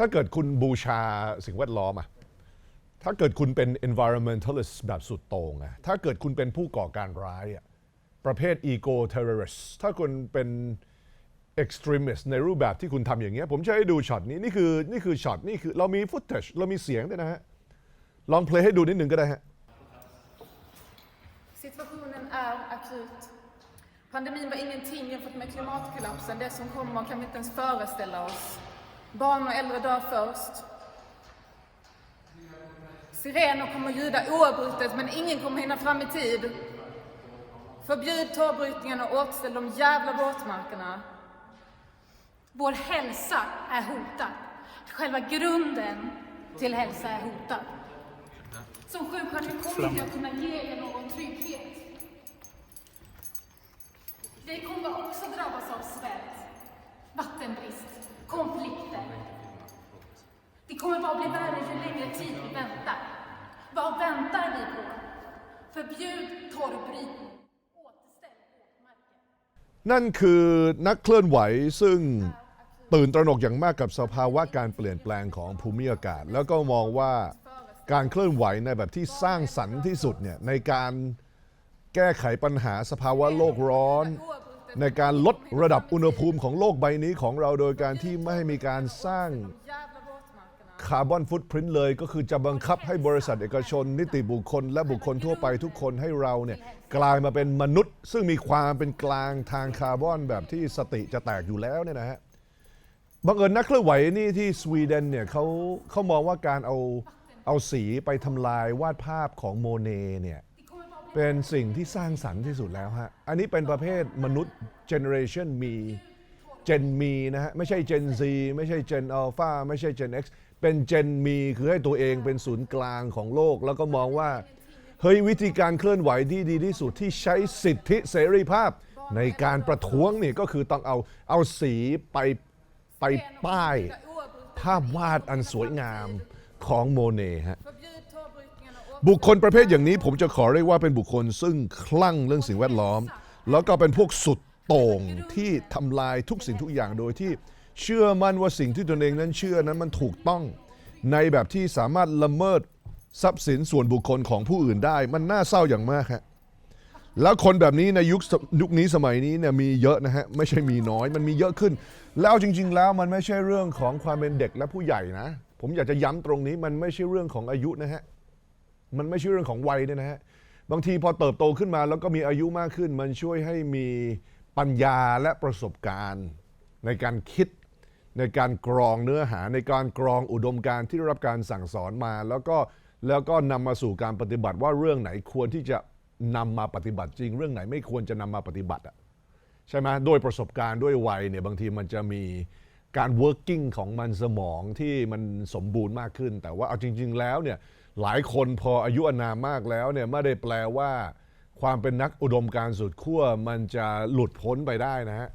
ถ้าเกิดคุณบูชาสิ่งแวดล้อมอะถ้าเกิดคุณเป็น environmentalist แบบสุดโต่งอะถ้าเกิดคุณเป็นผู้ก่อการร้ายอะประเภท ego terrorist ถ้าคุณเป็น extremist ในรูปแบบที่คุณทำอย่างเงี้ย ผมจะให้ดูช็อตนี้ นี่คือนี่คือช็อตนี่คือเรามี footage เรามีเสียงด้วยนะฮะ ลองเพลย์ให้ดูนิดหนึ่งก็ได้ฮะ Situationen är akut. Pandemin var ingenting jämfört med klimatkollapsen. Det som kommer kan vi inte ens föreställa oss. Barn och äldre dör först. Sirener kommer ljuda oavbrutet, men ingen kommer hinna fram i tid. Förbjud torvbrytningen och återställ de jävla våtmarkerna. Vår hälsa är hotad. Själva grunden till hälsa är hotad. Som sjuksköterska kommer inte jag kunna ge er någon trygghet. Vi kommer också drabbas av svält, vattenbrist, konflikter. Det kommer bara bli värre ju längre tid vi väntar. Vad väntar vi på? Förbjud torvbrytning. นั่นคือนักเคลื่อนไหวซึ่งตื่นตระหนกอย่างมากกับสภาวะการเปลี่ยนแปลงของภูมิอากาศ แล้วก็มองว่าการเคลื่อนไหวในแบบที่สร้างสรรค์ที่สุดเนี่ยในการแก้ไขปัญหาสภาวะโลกร้อน ในการลดระดับอุณหภูมิของโลกใบนี้ของเราโดยการที่ไม่ให้มีการสร้างคาร์บอนฟุตพริ้นท์เลยก็คือจะบังคับให้บริษัทเอกชน นิติบุคคล และบุคคลทั่วไปทุกคนให้เราเนี่ยกลายมาเป็นมนุษย์ ซึ่งมีความเป็นกลางทางคาร์บอนแบบที่สติจะแตกอยู่แล้วเนี่ยนะฮะบังเอิญนักเคลื่อนไหวนี่ที่สวีเดนเนี่ยเขาเขามองว่าการเอาเอาสีไปทำลายวาดภาพของโมเนเนี่ย เป็นสิ่งที่สร้างสรรค์ที่สุดแล้วฮะ อันนี้เป็นประเภทมนุษย์เจเนอเรชันมีเจนมีนะฮะ ไม่ใช่เจน Z ไม่ใช่เจนอัลฟาไม่ใช่เจน X เป็นเจนมีคือให้ตัวเองเป็นศูนย์กลางของโลก แล้วก็มองว่าเฮ้ยวิธีการเคลื่อนไหวที่ดีที่สุดที่ใช้สิทธิเสรีภาพ ในการประท้วงนี่ก็คือต้องเอาเอาสีไปไปป้าย ภาพวาดอันสวยงามของโมเน่ฮะ บุคคลประเภทอย่างนี้ผมจะขอเรียกว่าเป็นบุคคลซึ่งคลั่งเรื่องสิ่งแวดล้อม แล้วก็เป็นพวกสุดโต่งที่ทำลายทุกสิ่งทุกอย่างโดยที่เชื่อมั่นว่าสิ่งที่ตนเองนั้นเชื่อนั้นมันถูกต้อง ในแบบที่สามารถละเมิดทรัพย์สินส่วนบุคคลของผู้อื่นได้ มันน่าเศร้าอย่างมากฮะแล้วคนแบบนี้ในยุคยุคนี้สมัยนี้เนี่ยมีเยอะนะฮะไม่ใช่มีน้อยมันมีเยอะขึ้น แล้วจริง ๆ แล้วมันไม่ใช่เรื่องของความเป็นเด็กและผู้ใหญ่นะ ผมอยากจะย้ำตรงนี้มันไม่ใช่เรื่องของอายุนะฮะ มันไม่ใช่เรื่องของวัยเนี่ยนะฮะบางทีพอเติบโตขึ้นมาแล้วก็มีอายุมากขึ้น มันช่วยให้มีปัญญาและประสบการณ์ ในการคิดในการกรองเนื้อหาในการกรองอุดมการณ์ที่ได้รับการสั่งสอนมา แล้วก็แล้วก็นำมาสู่การปฏิบัติว่าเรื่องไหนควรที่จะนำมาปฏิบัติจริง เรื่องไหนไม่ควรจะนำมาปฏิบัติอะใช่ไหมโดยประสบการณ์ด้วยวัยเนี่ยบางทีมันจะมีการ working ของมันสมองที่มันสมบูรณ์มากขึ้น แต่ว่าเอาจริง ๆ แล้วเนี่ย หลายคนพออายุอนามมากแล้วเนี่ยไม่ได้แปลว่า ความเป็นนักอุดมการณ์สุดขั้วมันจะหลุดพ้นไปได้นะฮะ